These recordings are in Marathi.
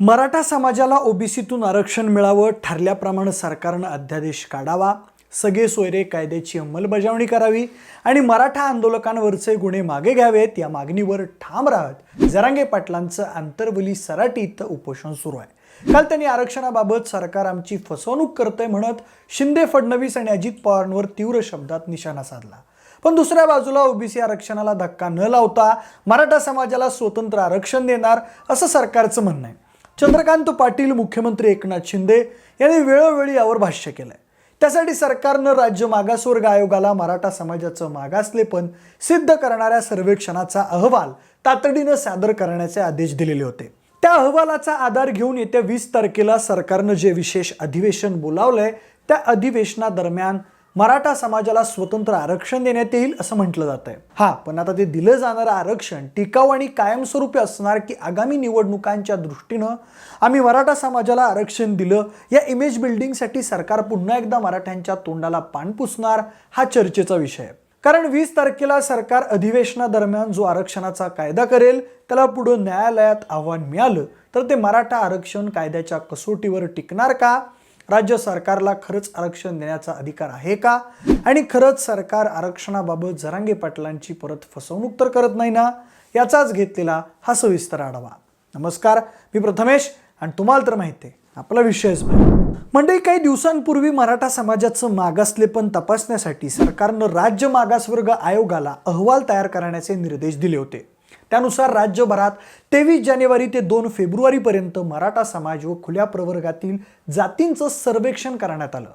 मराठा समाजाला ओबीसीतून आरक्षण मिळावं ठरल्याप्रमाणे सरकारनं अध्यादेश काढावा सगळे सोयरे कायद्याची अंमलबजावणी करावी आणि मराठा आंदोलकांवरचे गुन्हे मागे घ्यावेत या मागणीवर ठाम राहत जरांगे पाटलांचं आंतरवली सराटी इथं उपोषण सुरू आहे. काल त्यांनी आरक्षणाबाबत सरकार आमची फसवणूक करतंय म्हणत शिंदे फडणवीस आणि अजित पवारांवर तीव्र शब्दात निशाणा साधला. पण दुसऱ्या बाजूला ओबीसी आरक्षणाला धक्का न लावता मराठा समाजाला स्वतंत्र आरक्षण देणार असं सरकारचं म्हणणं आहे. चंद्रकांत पाटील मुख्यमंत्री एकनाथ शिंदे यांनी वेळोवेळी यावर भाष्य केलंय. त्यासाठी सरकारनं राज्य मागासवर्ग आयोगाला मराठा समाजाचं मागासलेपण सिद्ध करणाऱ्या सर्वेक्षणाचा अहवाल तातडीनं सादर करण्याचे आदेश दिलेले होते. त्या अहवालाचा आधार घेऊन येत्या वीस तारखेला सरकारनं जे विशेष अधिवेशन बोलावलंय त्या अधिवेशनादरम्यान मराठा समाजाला स्वतंत्र आरक्षण देण्यात येईल असं म्हटलं जात आहे. हा पण आता ते दिलं जाणारं आरक्षण टिकाऊ आणि कायमस्वरूपी असणार की आगामी निवडणुकांच्या दृष्टीनं आम्ही मराठा समाजाला आरक्षण दिलं या इमेज बिल्डिंगसाठी सरकार पुन्हा एकदा मराठ्यांच्या तोंडाला पान पुसणार हा चर्चेचा विषय आहे. कारण वीस तारखेला सरकार अधिवेशनादरम्यान जो आरक्षणाचा कायदा करेल त्याला पुढं न्यायालयात आव्हान मिळालं तर ते मराठा आरक्षण कायद्याच्या कसोटीवर टिकणार का? राज्य सरकारला खरंच आरक्षण देण्याचा अधिकार आहे का? आणि खरंच सरकार आरक्षणाबाबत जरांगे पाटलांची परत फसवणूक तर करत नाही ना? याचाच घेतलेला हा सविस्तर आढावा. नमस्कार मी प्रथमेश आणि तुम्हाला तर माहिती आहे आपला विषयच म्हणजे काही दिवसांपूर्वी मराठा समाजाचं मागासलेपण तपासण्यासाठी सरकारनं राज्य मागासवर्ग आयोगाला अहवाल तयार करण्याचे निर्देश दिले होते. त्यानुसार राज्यभरात तेवीस जानेवारी ते दोन फेब्रुवारीपर्यंत मराठा समाज व खुल्या प्रवर्गातील जातींचं सर्वेक्षण करण्यात आलं.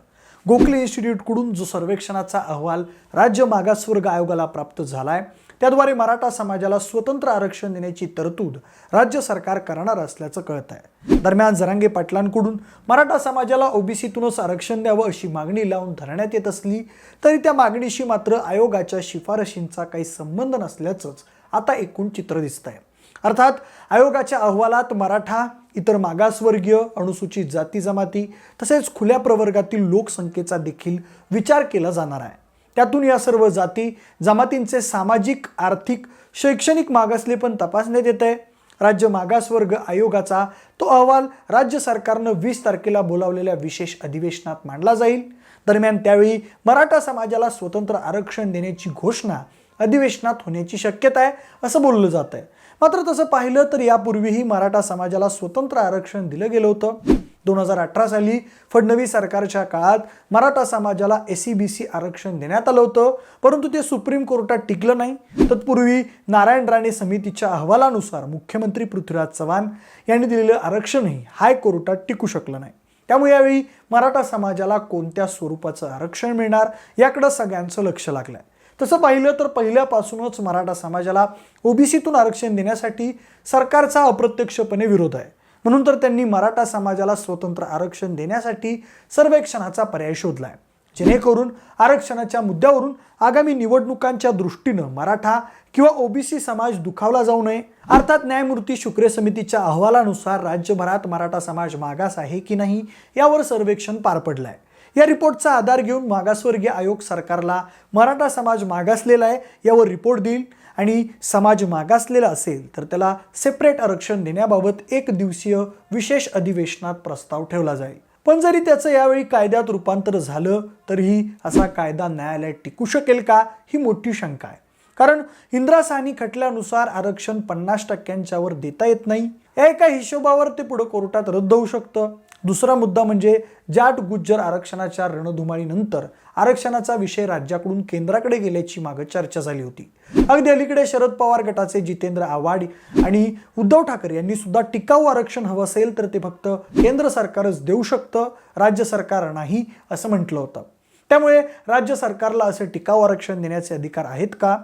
गोखले इन्स्टिट्यूटकडून जो सर्वेक्षणाचा अहवाल राज्य मागासवर्ग आयोगाला प्राप्त झालाय त्याद्वारे मराठा समाजाला स्वतंत्र आरक्षण देण्याची तरतूद राज्य सरकार करणार असल्याचं कळत आहे दरम्यान जरांगे पाटलांकडून मराठा समाजाला ओबीसीतूनच आरक्षण द्यावं अशी मागणी लावून धरण्यात येत असली तरी त्या मागणीशी मात्र आयोगाच्या शिफारशींचा काही संबंध नसल्याचंच आता एकूण चित्र दिसत आहे अर्थात आयोगाच्या अहवालात मराठा इतर मागासवर्गीय अनुसूचित जाती जमाती तसेच खुल्या प्रवर्गातील लोकसंख्येचा देखील विचार केला जाणार आहे. त्यातून या सर्व जाती जमातींचे सामाजिक आर्थिक शैक्षणिक मागासले पण तपासण्यात येत आहे राज्य मागासवर्ग आयोगाचा तो अहवाल राज्य सरकारनं वीस तारखेला बोलावलेल्या विशेष अधिवेशनात मांडला जाईल. दरम्यान त्यावेळी मराठा समाजाला स्वतंत्र आरक्षण देण्याची घोषणा अधिवेशनात होण्याची शक्यता आहे असं बोललं जात आहे मात्र तसं पाहिलं तर यापूर्वीही मराठा समाजाला स्वतंत्र आरक्षण दिलं गेलं होतं. दोन हजार अठरा साली फडणवीस सरकारच्या काळात मराठा समाजाला एस सी बी सी आरक्षण देण्यात आलं होतं परंतु ते सुप्रीम कोर्टात टिकलं नाही. तत्पूर्वी नारायण राणे समितीच्या अहवालानुसार मुख्यमंत्री पृथ्वीराज चव्हाण यांनी दिलेलं आरक्षणही हायकोर्टात टिकू शकलं नाही. त्यामुळे यावेळी मराठा समाजाला कोणत्या स्वरूपाचं आरक्षण मिळणार याकडं सगळ्यांचं लक्ष लागलं आहे तसं पाहिलं तर पहिल्यापासूनच मराठा समाजाला ओबीसीतून आरक्षण देण्यासाठी सरकारचा अप्रत्यक्षपणे विरोध आहे. म्हणून तर त्यांनी मराठा समाजाला स्वतंत्र आरक्षण देण्यासाठी सर्वेक्षणाचा पर्याय शोधलाय. जेणेकरून आरक्षणाच्या मुद्द्यावरून आगामी निवडणुकांच्या दृष्टीनं मराठा किंवा ओबीसी समाज दुखावला जाऊ नये. अर्थात न्यायमूर्ती शुक्रे समितीच्या अहवालानुसार राज्यभरात मराठा समाज मागास आहे की नाही यावर सर्वेक्षण पार पडलं आहे या रिपोर्टचा आधार घेऊन मागासवर्गीय आयोग सरकारला मराठा समाज मागासलेला आहे यावर रिपोर्ट देईल. आणि समाज मागासलेला असेल तर त्याला सेपरेट आरक्षण देण्याबाबत एक दिवसीय विशेष अधिवेशनात प्रस्ताव ठेवला जाईल. पण जरी त्याचं यावेळी कायद्यात रूपांतर झालं तरीही असा कायदा न्यायालयात टिकू शकेल का ही मोठी शंका आहे. कारण इंद्रासानी खटल्यानुसार आरक्षण पन्नास टक्क्यांच्यावर देता येत नाही. या एका हिशोबावर ते पुढं कोर्टात रद्द होऊ शकतं. दुसरा मुद्दा म्हणजे जाट गुज्जर आरक्षणाच्या रणधुमाळीनंतर आरक्षणाचा विषय राज्याकडून केंद्राकडे गेल्याची मागं चर्चा झाली होती. अगदी अलीकडे शरद पवार गटाचे जितेंद्र आव्हाड आणि उद्धव ठाकरे यांनी सुद्धा टिकाऊ आरक्षण हवं असेल तर ते फक्त केंद्र सरकारच देऊ शकतं राज्य सरकार नाही असं म्हटलं होतं. त्यामुळे राज्य सरकारला असं टिकाऊ आरक्षण देण्याचे अधिकार आहेत का?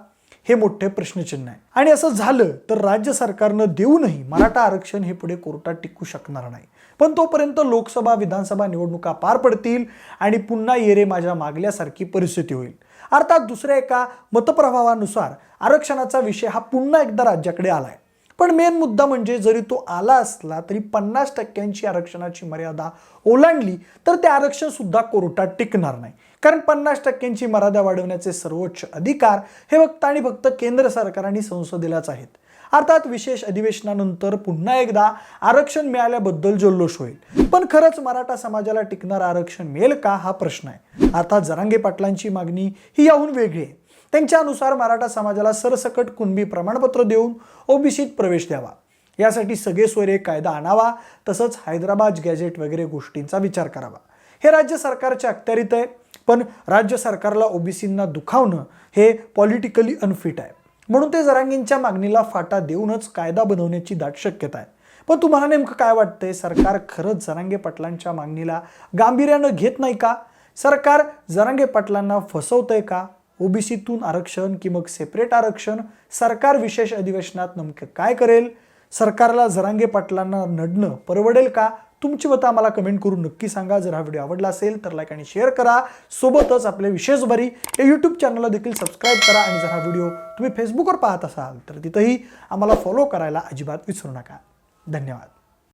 हे मोठे प्रश्नचिन्ह आहे. आणि असं झालं तर राज्य सरकारनं देऊनही मराठा आरक्षण हे पुढे कोर्टात टिकू शकणार नाही. पण तोपर्यंत लोकसभा विधानसभा निवडणुका पार पडतील आणि पुन्हा येरे माझ्या मागल्यासारखी परिस्थिती होईल. अर्थात दुसऱ्या एका मतप्रभावानुसार आरक्षणाचा विषय हा पुन्हा एकदा राज्याकडे आलाय. पण मेन मुद्दा म्हणजे जरी तो आला असला तरी पन्नास टक्क्यांची आरक्षणाची मर्यादा ओलांडली तर ते आरक्षण सुद्धा कोर्टात टिकणार नाही. कारण पन्नास टक्क्यांची मर्यादा वाढवण्याचे सर्वोच्च अधिकार हे फक्त आणि फक्त केंद्र सरकार आणि संसदेलाच आहेत. अर्थात विशेष अधिवेशनानंतर पुन्हा एकदा आरक्षण मिळाल्याबद्दल जल्लोष होईल. पण खरंच मराठा समाजाला टिकणारं आरक्षण मिळेल का? हा प्रश्न आहे. अर्थात जरांगे पाटलांची मागणी ही याहून वेगळी आहे. त्यांच्यानुसार मराठा समाजाला सरसकट कुणबी प्रमाणपत्र देऊन ओबीसीत प्रवेश द्यावा. यासाठी सगळे सोयरे कायदा आणावा तसंच हैदराबाद गॅजेट वगैरे गोष्टींचा विचार करावा. हे राज्य सरकारच्या अखत्यारीत आहे पण राज्य सरकारला ओबीसींना दुखावणं हे पॉलिटिकली अनफिट आहे. म्हणून ते जरांगींच्या मागणीला फाटा देऊनच कायदा बनवण्याची दाट शक्यता आहे. पण तुम्हाला नेमकं काय वाटतंय? सरकार खरंच जरांगे पाटलांच्या मागणीला गांभीर्यानं घेत नाही का? सरकार जरांगे पाटलांना फसवतंय का? ओबीसीतून आरक्षण की मग सेपरेट आरक्षण? सरकार विशेष अधिवेशनात नेमकं काय करेल? सरकारला जरांगे पाटलांना नडणं परवडेल का? तुमची मतं आम्हाला कमेंट करून नक्की सांगा. जर हा व्हिडिओ आवडला असेल तर लाईक आणि शेअर करा. सोबतच आपल्या विशेष भरी या यूट्यूब चॅनलला देखील सबस्क्राईब करा आणि जर हा व्हिडिओ तुम्ही फेसबुकवर पाहत असाल तर तिथंही आम्हाला फॉलो करायला अजिबात विसरू नका. धन्यवाद.